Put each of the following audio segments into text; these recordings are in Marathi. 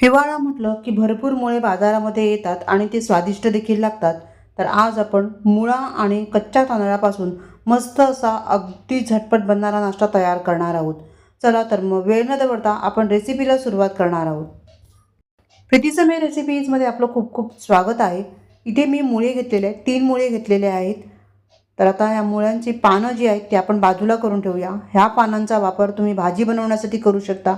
हिवाळा म्हटलं की भरपूर मुळे बाजारामध्ये येतात आणि ते स्वादिष्ट देखील लागतात. तर आज आपण मुळा आणि कच्च्या तांदळापासून मस्त असा अगदी झटपट बनणारा नाश्ता तयार करणार आहोत. चला तर मग वेळ न दवडता आपण रेसिपीला सुरुवात करणार आहोत. प्रीतीसमय रेसिपीजमध्ये आपलं खूप खूप स्वागत आहे. इथे मी मुळे घेतलेले आहेत तीन मुळे घेतलेले आहेत. तर आता या मुळ्यांची पानं जी आहेत ती आपण बाजूला करून ठेवूया. ह्या पानांचा वापर तुम्ही भाजी बनवण्यासाठी करू शकता.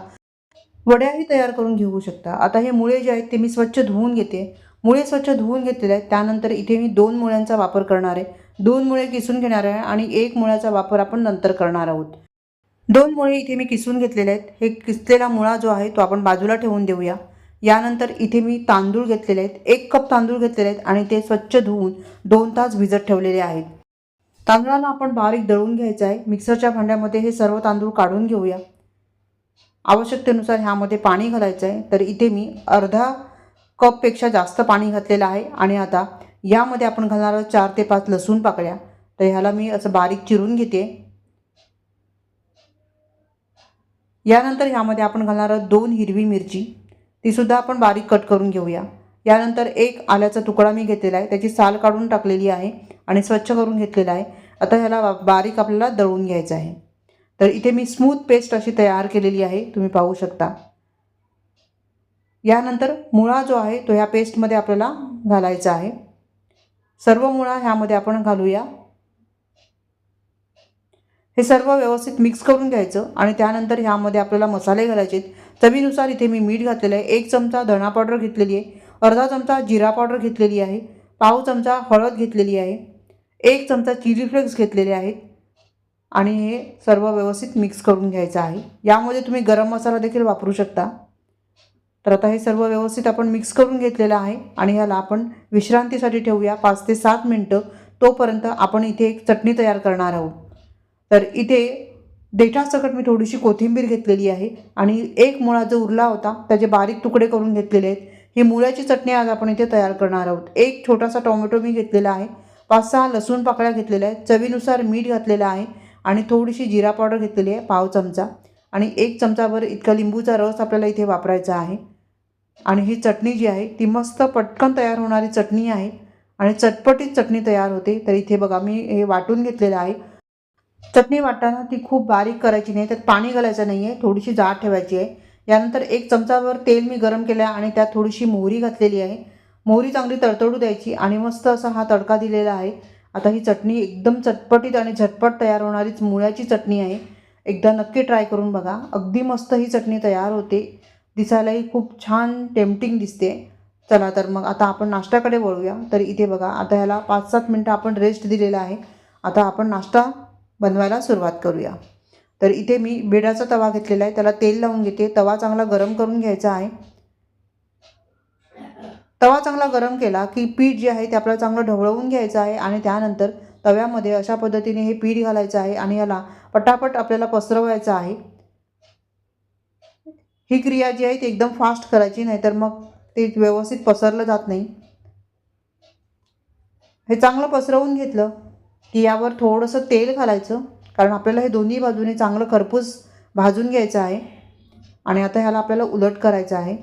वड्याही तयार करून घेऊ शकता. आता हे मुळे जे आहेत ते मी स्वच्छ धुवून घेते. मुळे स्वच्छ धुवून घेतलेले आहेत. त्यानंतर इथे मी दोन मुळ्यांचा वापर करणार आहे. दोन मुळे किसून घेणार आहे आणि एक मुळ्याचा वापर आपण नंतर करणार आहोत. दोन मुळे इथे मी किसून घेतलेले आहेत. हे किसलेला मुळा जो आहे तो आपण बाजूला ठेवून देऊया. यानंतर इथे मी तांदूळ घेतलेले आहेत. एक कप तांदूळ घेतलेले आहेत आणि ते स्वच्छ धुवून दोन तास भिजत ठेवलेले आहेत. तांदळाला आपण बारीक दळून घ्यायचं आहे. मिक्सरच्या भांड्यामध्ये हे सर्व तांदूळ काढून घेऊया. आवश्यकतेनुसार ह्यामध्ये पाणी घालायचं आहे. तर इथे मी अर्धा कपपेक्षा जास्त पाणी घातलेलं आहे. आणि आता यामध्ये आपण घालणार आहोत चार ते पाच लसूण पाकळ्या. तर ह्याला मी असं बारीक चिरून घेते. यानंतर ह्यामध्ये आपण घालणार आहोत दोन हिरवी मिरची. तीसुद्धा आपण बारीक कट करून घेऊया. यानंतर एक आल्याचा तुकडा मी घेतलेला आहे. त्याची साल काढून टाकलेली आहे आणि स्वच्छ करून घेतलेला आहे. आता ह्याला बारीक आपल्याला दळून घ्यायचं आहे. तर इथे मी स्मूथ पेस्ट अशी तयार केलेली आहे तुम्ही पाहू शकता. यानंतर मुळा जो आहे तो ह्या पेस्टमध्ये आपल्याला घालायचा आहे. सर्व मुळा ह्यामध्ये आपण घालूया. हे सर्व व्यवस्थित मिक्स करून घ्यायचं आणि त्यानंतर ह्यामध्ये आपल्याला मसाले घालायचे चवीनुसार इथे मी मीठ घातलेलं आहे. एक चमचा धणा पावडर घेतलेली आहे. अर्धा चमचा जिरा पावडर घेतलेली आहे. पाव चमचा हळद घेतलेली आहे. एक चमचा चिली फ्लेक्स घेतलेले आहेत. आणि हे सर्व व्यवस्थित मिक्स करून घ्यायचं आहे. यामध्ये तुम्ही गरम मसाला देखील वापरू शकता. तर आता हे सर्व व्यवस्थित आपण मिक्स करून घेतलेलं आहे आणि ह्याला आपण विश्रांतीसाठी ठेवूया पाच ते सात मिनटं. तोपर्यंत आपण इथे एक चटणी तयार करणार आहोत. तर इथे देठासकट मी थोडीशी कोथिंबीर घेतलेली आहे आणि एक मुळा जो उरला होता त्याचे बारीक तुकडे करून घेतलेले आहेत. ही मुळ्याची चटणी आज आपण इथे तयार करणार आहोत. एक छोटासा टोमॅटो मी घेतलेला आहे. पाच सहा लसूण पाकळ्या घेतलेल्या आहेत. चवीनुसार मीठ घातलेलं आहे. आणि थोडीशी जिरा पावडर घेतलेली आहे पाव चमचा. आणि एक चमचाभर इतका लिंबूचा रस आपल्याला इथे वापरायचा आहे. आणि ही चटणी जी आहे ती मस्त पटकन तयार होणारी चटणी आहे. आणि चटपटीत चटणी तयार होते. तर इथे बघा मी हे वाटून घेतलेलं आहे. चटणी वाटताना ती खूप बारीक करायची नाही त्यात पाणी घालायचं नाही आहे थोडीशी जाड ठेवायची आहे. यानंतर एक चमचाभर तेल मी गरम केलं आहे आणि त्यात थोडीशी मोहरी घातलेली आहे. मोहरी चांगली तडतडू द्यायची आणि मस्त असा हा तडका दिलेला आहे. आता ही चटणी एकदम चटपटीत आणि झटपट तयार होणारीच मुळ्याची चटणी आहे. एकदा नक्की ट्राय करून बघा. अगदी मस्त ही चटणी तयार होते. दिसायलाही खूप छान टेम्पटिंग दिसते. चला तर मग आता आपण नाश्त्याकडे वळूया. तर इथे बघा आता ह्याला पाच सात मिनटं आपण रेस्ट दिलेला आहे. आता आपण नाश्ता बनवायला सुरुवात करूया. तर इथे मी बिडाचा तवा घेतलेला आहे. त्याला तेल लावून घेते. तवा चांगला गरम करून घ्यायचा आहे. तवा चांगला गरम केला की पीठ जे आहे ते आपल्याला चांगलं ढवळवून घ्यायचं आहे आणि त्यानंतर तव्यामध्ये अशा पद्धतीने हे पीठ घालायचं आहे आणि याला पटापट आपल्याला पसरवायचं आहे. ही क्रिया जी आहे ती एकदम फास्ट करायची नाहीतर मग ते व्यवस्थित पसरलं जात नाही. हे चांगलं पसरवून घेतलं की यावर थोडंसं तेल घालायचं कारण आपल्याला हे दोन्ही बाजूने चांगलं खरपूस भाजून घ्यायचं आहे. आणि आता ह्याला आपल्याला उलट करायचं आहे.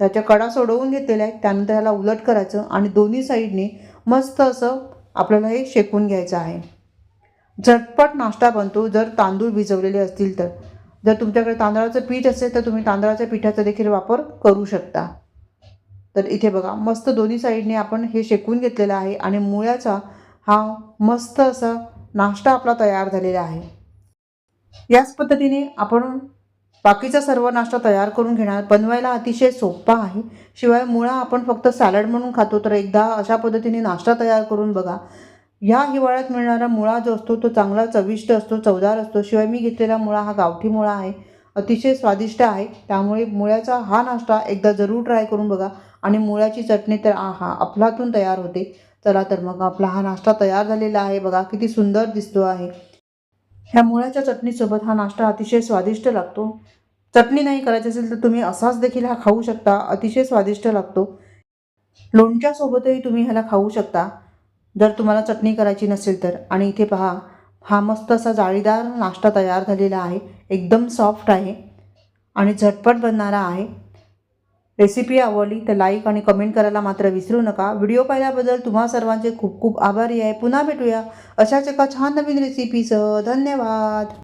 त्याच्या कडा सोडवून घेतलेल्या आहेत. त्यानंतर ह्याला उलट करायचं आणि दोन्ही साईडने मस्त असं आपल्याला हे शेकून घ्यायचं आहे. झटपट नाश्ता बनतो. जर तांदूळ भिजवलेले असतील तर. जर तुमच्याकडे तांदळाचं पीठ असेल तर तुम्ही तांदळाच्या पिठाचा देखील वापर करू शकता. तर इथे बघा मस्त दोन्ही साईडने आपण हे शेकून घेतलेलं आहे आणि मुळ्याचा हा मस्त असा नाश्ता आपला तयार झालेला आहे. याच पद्धतीने आपण बाकीचा सर्व नाश्ता तयार करून घेणार. बनवायला अतिशय सोपा आहे. शिवाय मुळा आपण फक्त सॅलड म्हणून खातो तर एकदा अशा पद्धतीने नाश्ता तयार करून बघा. ह्या हिवाळ्यात मिळणारा मुळा जो असतो तो चांगला चविष्ट असतो चवदार असतो. शिवाय मी घेतलेला मुळा हा गावठी मुळा आहे. अतिशय स्वादिष्ट आहे. त्यामुळे मुळ्याचा हा नाश्ता एकदा जरूर ट्राय करून बघा. आणि मुळ्याची चटणी तर आहा अफलातून तयार होते. चला तर मग आपला हा नाश्ता तयार झालेला आहे. बघा किती सुंदर दिसतो आहे. ह्या मुळ्याच्या चटणीसोबत हा नाश्ता अतिशय स्वादिष्ट लागतो. चटणी नाही करायची असेल तर तुम्ही असाच देखील हा खाऊ शकता. अतिशय स्वादिष्ट लागतो. लोणच्यासोबतही तुम्ही ह्याला खाऊ शकता. जर तुम्हाला चटणी करायची नसेल तर. आणि इथे पहा हा मस्त असा जाळीदार नाश्ता तयार झालेला आहे. एकदम सॉफ्ट आहे. आणि झटपट बनणारा आहे. रेसिपी आवडली तर लाईक आणि कमेंट करायला मात्र विसरू नका. व्हिडिओ पाहिल्याबद्दल तुम्हा सर्वांचे खूप खूप आभारी आहे. पुन्हा भेटूया अशाच एका छान नवीन रेसिपीसह धन्यवाद.